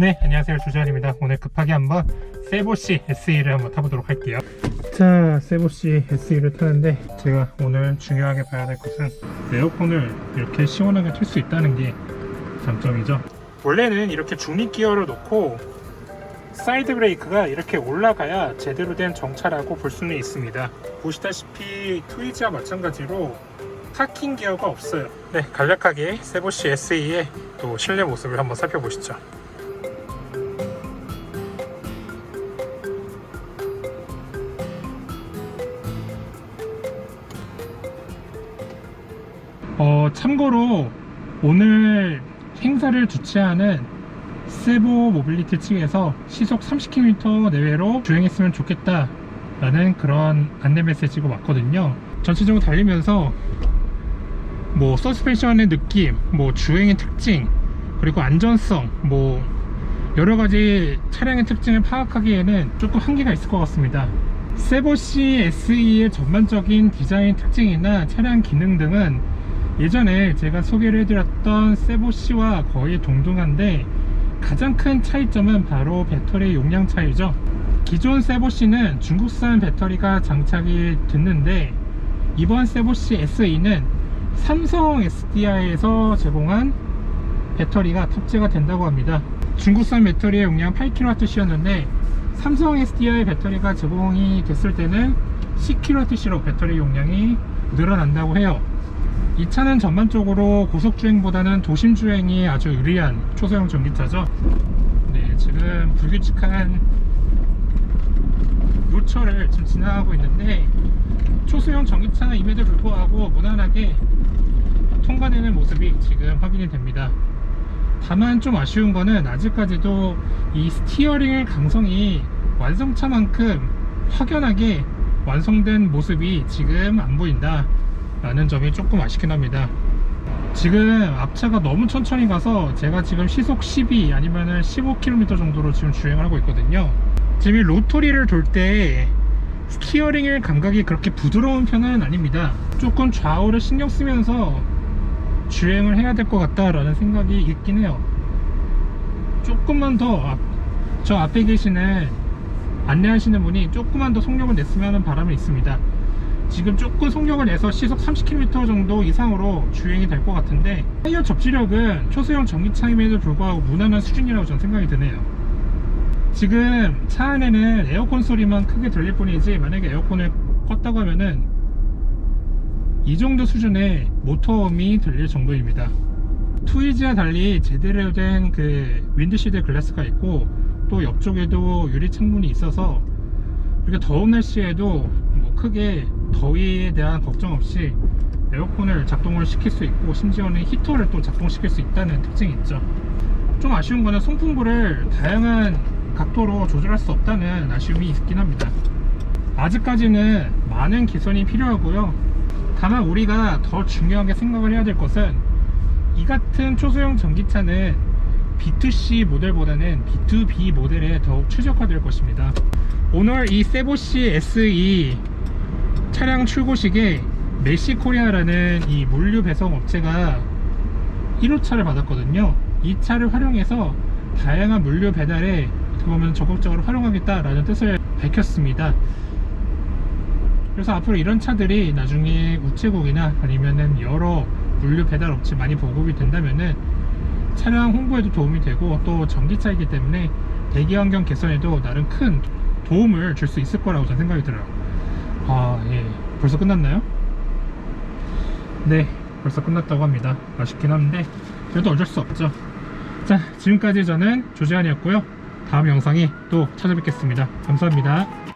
네, 안녕하세요. 조재환입니다. 오늘 급하게 한번 세보시 SE를 한번 타보도록 할게요. 자, 세보시 SE를 타는데 제가 오늘 중요하게 봐야 될 것은 에어컨을 이렇게 시원하게 틀 수 있다는 게 장점이죠. 원래는 이렇게 중립 기어를 놓고 사이드 브레이크가 이렇게 올라가야 제대로 된 정차라고 볼 수는 있습니다. 보시다시피 트위지와 마찬가지로 타킹 기어가 없어요. 네, 간략하게 세보시 SE의 또 실내 모습을 한번 살펴보시죠. 어, 참고로 오늘 행사를 주최하는 세보 모빌리티 측에서 시속 30km 내외로 주행했으면 좋겠다 라는 그런 안내 메시지가 왔거든요. 전체적으로 달리면서 뭐 서스펜션의 느낌, 뭐 주행의 특징, 그리고 안전성, 뭐 여러 가지 차량의 특징을 파악하기에는 조금 한계가 있을 것 같습니다. 세보시 SE의 전반적인 디자인 특징이나 차량 기능 등은 예전에 제가 소개를 해드렸던 세보시와 거의 동등한데 가장 큰 차이점은 바로 배터리 용량 차이죠. 기존 세보시는 중국산 배터리가 장착이 됐는데 이번 세보시 SE는 삼성 SDI에서 제공한 배터리가 탑재가 된다고 합니다. 중국산 배터리의 용량 8kWh였는데 삼성 SDI 배터리가 제공이 됐을 때는 10kWh로 배터리 용량이 늘어난다고 해요. 이 차는 전반적으로 고속주행보다는 도심주행이 아주 유리한 초소형 전기차죠. 네, 지금 불규칙한 요철을 지금 지나가고 있는데 초소형 전기차임에도 불구하고 무난하게 통과되는 모습이 지금 확인이 됩니다. 다만 좀 아쉬운 거는 아직까지도 이 스티어링의 강성이 완성차만큼 확연하게 완성된 모습이 지금 안 보인다 라는 점이 조금 아쉽긴 합니다. 지금 앞차가 너무 천천히 가서 제가 지금 시속 12 아니면 15km 정도로 지금 주행을 하고 있거든요. 지금 이 로터리를 돌 때 스티어링의 감각이 그렇게 부드러운 편은 아닙니다. 조금 좌우를 신경 쓰면서 주행을 해야 될 것 같다라는 생각이 있긴 해요. 조금만 더 저 앞에 계시는 안내하시는 분이 조금만 더 속력을 냈으면 하는 바람이 있습니다 지금 조금 속력을 내서 시속 30km 정도 이상으로 주행이 될 것 같은데 타이어 접지력은 초소형 전기차임에도 불구하고 무난한 수준이라고 저는 생각이 드네요. 지금 차 안에는 에어컨 소리만 크게 들릴 뿐이지 만약에 에어컨을 껐다고 하면은 이 정도 수준의 모터음이 들릴 정도입니다. 투이지와 달리 제대로 된 그 윈드시드 글라스가 있고 또 옆쪽에도 유리 창문이 있어서 이렇게 더운 날씨에도 뭐 크게 더위에 대한 걱정 없이 에어컨을 작동을 시킬 수 있고 심지어는 히터를 또 작동시킬 수 있다는 특징이 있죠. 좀 아쉬운 거는 송풍구를 다양한 각도로 조절할 수 없다는 아쉬움이 있긴 합니다. 아직까지는 많은 개선이 필요하고요. 다만 우리가 더 중요하게 생각을 해야 될 것은 이 같은 초소형 전기차는 B2C 모델보다는 B2B 모델에 더욱 최적화될 것입니다. 오늘 이 세보시 SE 차량 출고식에 메시 코리아라는 이 물류 배송 업체가 1호차를 받았거든요. 이 차를 활용해서 다양한 물류 배달에 어떻게 보면 적극적으로 활용하겠다라는 뜻을 밝혔습니다. 그래서 앞으로 이런 차들이 나중에 우체국이나 아니면은 여러 물류 배달 업체 많이 보급이 된다면은 차량 홍보에도 도움이 되고 또 전기차이기 때문에 대기 환경 개선에도 나름 큰 도움을 줄 수 있을 거라고 저는 생각이 들어요. 아, 예. 벌써 끝났나요? 네, 벌써 끝났다고 합니다. 아쉽긴 한데, 그래도 어쩔 수 없죠. 자, 지금까지 저는 조재환이었고요. 다음 영상에 또 찾아뵙겠습니다. 감사합니다.